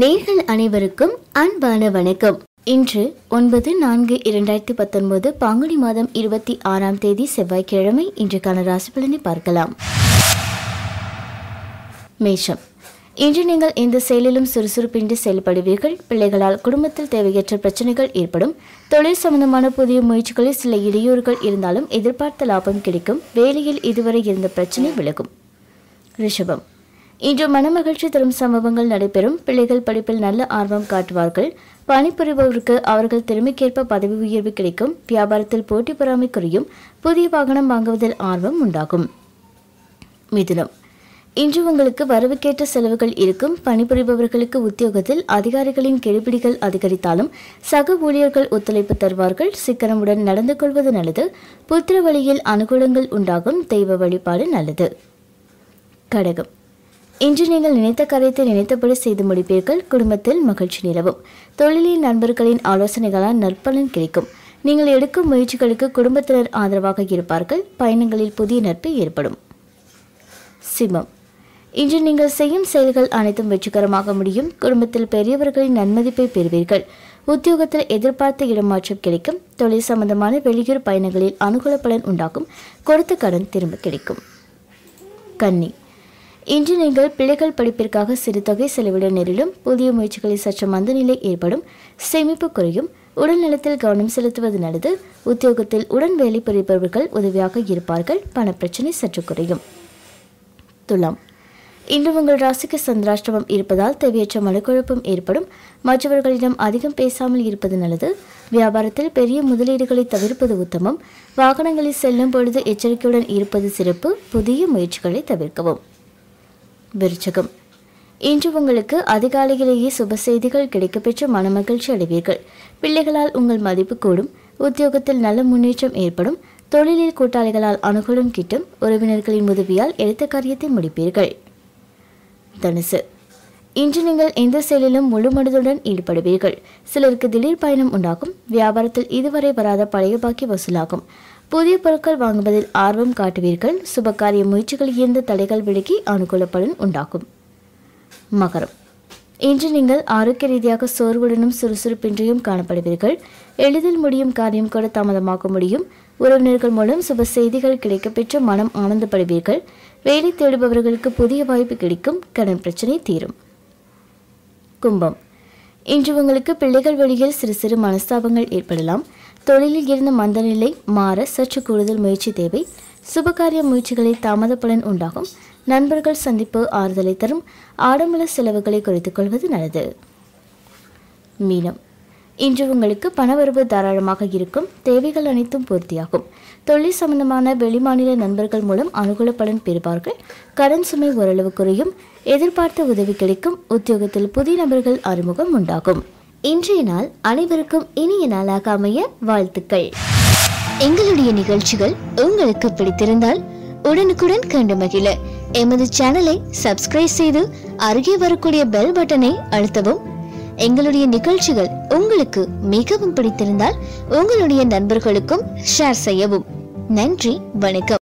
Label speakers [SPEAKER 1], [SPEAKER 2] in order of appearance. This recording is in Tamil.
[SPEAKER 1] நேர்கள் அனைவருக்கும் அன்பான வணக்கம். இன்று ஒன்பது நான்கு இரண்டாயிரத்தி பத்தொன்பது பாங்குனி மாதம் இருபத்தி ஆறாம் தேதி செவ்வாய்க்கிழமை இன்றைக்கான ராசி பலனை பார்க்கலாம். மேஷம். இன்று நீங்கள் எந்த செயலிலும் சுறுசுறுப்பின்றி செயல்படுவீர்கள். பிள்ளைகளால் குடும்பத்தில் தேவையற்ற பிரச்சனைகள் ஏற்படும். தொழில் சம்பந்தமான புதிய முயற்சிகளில் சில இடையூறுகள் இருந்தாலும் எதிர்பார்த்த லாபம் கிடைக்கும். வேலையில் இதுவரை இருந்த பிரச்சனை விலகும். ரிஷபம். இன்று மனமகிழ்ச்சி தரும் சம்பவங்கள் நடைபெறும். பிள்ளைகள் படிப்பில் நல்ல ஆர்வம் காட்டுவார்கள். பணிபுரிபவருக்கு அவர்கள் திறமைக்கேற்ப பதவி உயர்வு கிடைக்கும். வியாபாரத்தில் போட்டி பொறாமை குறையும். புதிய வாகனம் வாங்குவதில் ஆர்வம் உண்டாகும். மிதுனம். இன்று உங்களுக்கு வரவுக்கேற்ற செலவுகள் இருக்கும். பணிபுரிபவர்களுக்கு உத்தியோகத்தில் அதிகாரிகளின் கெடுபிடிகள் அதிகரித்தாலும் சக ஊழியர்கள் ஒத்துழைப்பு தருவார்கள். சிக்கனமுடன் நடந்து கொள்வது நல்லது. புத்திர வழியில் அனுகூலங்கள் உண்டாகும். தெய்வ வழிபாடு நல்லது. கடகம். இன்று நீங்கள் நினைத்த காரியத்தை நினைத்தபடி செய்து முடிப்பீர்கள். குடும்பத்தில் மகிழ்ச்சி நிலவும். தொழிலில் நண்பர்களின் ஆலோசனைகளால் நற்பலன் கிடைக்கும். நீங்கள் எடுக்கும் முயற்சிகளுக்கு குடும்பத்தினர் ஆதரவாக இருப்பார்கள். பயணங்களில் புதிய நட்பு ஏற்படும். சிம்மம். இன்று நீங்கள் செய்யும் செயல்கள் அனைத்தும் வெற்றிகரமாக முடியும். குடும்பத்தில் பெரியவர்களின் நன்மதிப்பை பெறுவீர்கள். உத்தியோகத்தில் எதிர்பார்த்த இடமாற்றம் கிடைக்கும். தொழில் சம்பந்தமான வெளியூர் பயணங்களில் அனுகூல பலன் உண்டாகும். கொடுத்த கடன் திரும்ப கிடைக்கும். கன்னி. இன்று நீங்கள் பிள்ளைகள் படிப்பிற்காக சிறு தொகை செலவிட நேரிலும் புதிய முயற்சிகளில் சற்று மந்தநிலை ஏற்படும். சேமிப்பு குறையும். உடல் நலத்தில் கவனம் செலுத்துவது நல்லது. உத்தியோகத்தில் உடன் வேலை புரிபவர்கள் உதவியாக இருப்பார்கள். பணப்பிரச்சனை சற்று குறையும். துலாம். இன்று உங்கள் ராசிக்கு சந்திராஷ்டமம் இருப்பதால் தேவையற்ற மனக்குழப்பம் ஏற்படும். மற்றவர்களிடம் அதிகம் பேசாமல் இருப்பது நல்லது. வியாபாரத்தில் பெரிய முதலீடுகளை தவிர்ப்பது உத்தமம். வாகனங்களில் செல்லும் பொழுது எச்சரிக்கையுடன் இருப்பது சிறப்பு. புதிய முயற்சிகளை தவிர்க்கவும். விருச்சகம். இன்று உங்களுக்கு அதிகாலையிலேயே சுப செய்திகள் கிடைக்கப்பெற்று மனமகிழ்ச்சி அடைவீர்கள். பிள்ளைகளால் உங்கள் மதிப்பு கூடும் உத்தியோகத்தில் நல்ல முன்னேற்றம் ஏற்படும் தொழிலில் கூட்டாளிகளால் அனுகூலம் கிட்டும் உறவினர்களின் உதவியால் எடுத்த காரியத்தை முடிப்பீர்கள். தனுசு. இன்று நீங்கள் எந்த செயலிலும் முழு மனதுடன் ஈடுபடுவீர்கள். சிலருக்கு திடீர் பயணம் உண்டாகும் வியாபாரத்தில் இதுவரை வராத பழைய பாக்கி வசூலாகும். புதிய பொருட்கள் வாங்குவதில் ஆர்வம் காட்டுவீர்கள். சுபகாரிய முயற்சிகள் இருந்து தடைகள் விலகி அனுகூல பலன் உண்டாகும். மகரம். இன்று நீங்கள் ஆரோக்கிய ரீதியாக சோர்வுடனும் சுறுசுறுப்பின்றியும் காணப்படுவீர்கள். எளிதில் முடியும் காரியம் கூட தாமதமாக்க முடியும். உறவினர்கள் மூலம் சுப செய்திகள் கிடைக்கப்பெற்று மனம் ஆனந்தப்படுவீர்கள். வேலை தேடுபவர்களுக்கு புதிய வாய்ப்பு கிடைக்கும். கடன் பிரச்சனை தீரும். கும்பம். இன்று உங்களுக்கு பிள்ளைகள் வழியில் சிறு சிறு மனஸ்தாபங்கள் ஏற்படலாம். தொழிலில் இருந்த மந்தநிலை மாற சற்று கூடுதல் முயற்சி தேவை. சுபகாரிய முயற்சிகளில் தாமத பலன் உண்டாகும். நண்பர்கள் சந்திப்பு ஆறுதலை தரும். ஆடம்பர செலவுகளை குறைத்துக் கொள்வது நல்லது. மீனம். இன்று உங்களுக்கு பணவரவு தாராளமாக இருக்கும். தேவைகள் அனைத்தும் பூர்த்தியாகும். தொழில் சம்பந்தமான வெளிமாநில நண்பர்கள் மூலம் அனுகூல பலன் பெறுவார்கள். கடன் சுமை ஓரளவு குறையும். எதிர்பார்த்த உதவி கிடைக்கும். உத்தியோகத்தில் புதிய நபர்கள் அறிமுகம் உண்டாகும். இன்றைய நாள் அனைவருக்கும் இனிய நாளாக அமைய வாழ்த்துக்கள். எங்களுடைய நிகழ்ச்சிகள் உங்களுக்கு பிடித்திருந்தால் உடனுக்குடன் கண்டு மகிழ. எமது சேனலை சப்ஸ்கிரைப் செய்து அருகே வரக்கூடிய பெல் பட்டனை அழுத்தவும். எங்களுடைய நிகழ்ச்சிகள் உங்களுக்கு மிகவும் பிடித்திருந்தால் உங்களுடைய நண்பர்களுக்கும் ஷேர் செய்யவும். நன்றி வணக்கம்.